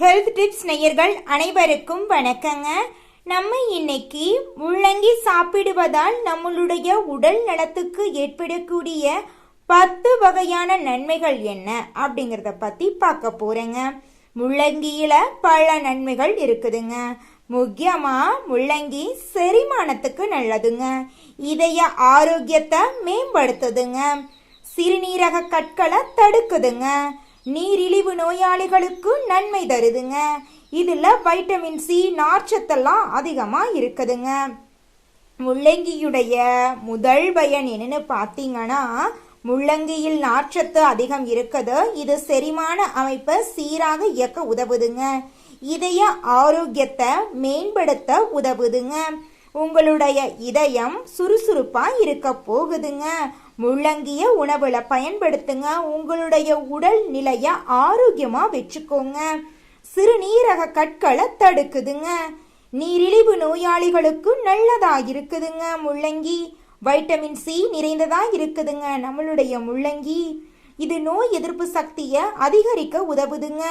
Health tips நேயர்கள் அனைவருக்கும் வணக்கங்க. நம்ம இன்னைக்கு முள்ளங்கி சாப்பிடுவதால் நம்மளுடைய உடல் நலத்துக்கு ஏற்படக்கூடிய பத்து வகையான நன்மைகள் என்ன அப்படிங்கிறத பத்தி பார்க்க போறேங்க. முள்ளங்கியில பல நன்மைகள் இருக்குதுங்க. முக்கியமா முள்ளங்கி செரிமானத்துக்கு நல்லதுங்க. இதய ஆரோக்கியத்தை மேம்படுத்துதுங்க. சிறுநீரக கற்களை தடுக்குதுங்க. நீரிழிவு நோயாளிகளுக்கு நன்மை தருதுங்க. இதில் வைட்டமின் சி நார்ச்சத்தெல்லாம் அதிகமாக இருக்குதுங்க. முள்ளங்கியுடைய முதல் பயன் என்னன்னு பார்த்தீங்கன்னா முள்ளங்கியில் நார்ச்சத்து அதிகம் இருக்குது. இது செரிமான அமைப்பை சீராக இயக்க உதவுதுங்க. இதய ஆரோக்கியத்தை மேம்படுத்த உதவுதுங்க. உங்களுடைய இதயம் சுறுசுறுப்பா இருக்க போகுதுங்க. முள்ளங்கிய உணவுல பயன்படுத்துங்க. உங்களுடைய உடல் நிலைய ஆரோக்கியமா வச்சுக்கோங்க. சிறுநீரக கற்களை தடுக்குதுங்க. நீரிழிவு நோயாளிகளுக்கு நல்லதா இருக்குதுங்க முள்ளங்கி. வைட்டமின் சி நிறைந்ததா இருக்குதுங்க நம்மளுடைய முள்ளங்கி. இது நோய் எதிர்ப்பு சக்தியை அதிகரிக்க உதவுதுங்க.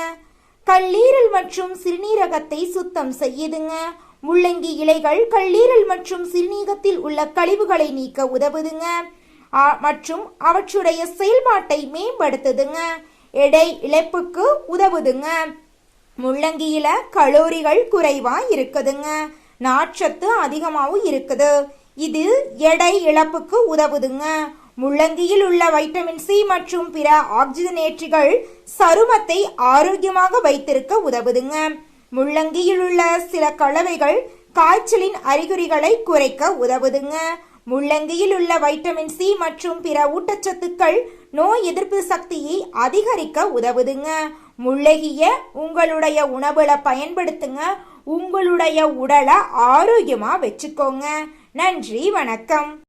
கல்லீரல் மற்றும் சிறுநீரகத்தை சுத்தம் செய்யுதுங்க. முள்ளங்கி இலைகள் கல்லீரல் மற்றும் சிறுநீகத்தில் உள்ள கழிவுகளை நீக்க உதவுதுங்க. மற்றும் அவற்றுடைய செயல்பாட்டை மேம்படுத்துதுங்க. எடை இழப்புக்கு உதவுதுங்க. முள்ளங்கியில கலோரிகள் குறைவா இருக்குதுங்க. நார்ச்சத்து அதிகமாகவும் இருக்குது. இது எடை இழப்புக்கு உதவுதுங்க. முள்ளங்கியில் உள்ள வைட்டமின் சி மற்றும் பிற ஆக்சிஜனேற்றிகள் சருமத்தை ஆரோக்கியமாக வைத்திருக்க உதவுதுங்க. முள்ளங்கியில் உள்ள சில கலவைகள் காய்ச்சலின் அறிகுறிகளை குறைக்க உதவுதுங்க. முள்ளங்கியில் உள்ள வைட்டமின் சி மற்றும் பிற ஊட்டச்சத்துக்கள் நோய் எதிர்ப்பு சக்தியை அதிகரிக்க உதவுதுங்க. முள்ளகிய உங்களுடைய உணவுல பயன்படுத்துங்க. உங்களுடைய உடலை ஆரோக்கியமா வச்சுக்கோங்க. நன்றி வணக்கம்.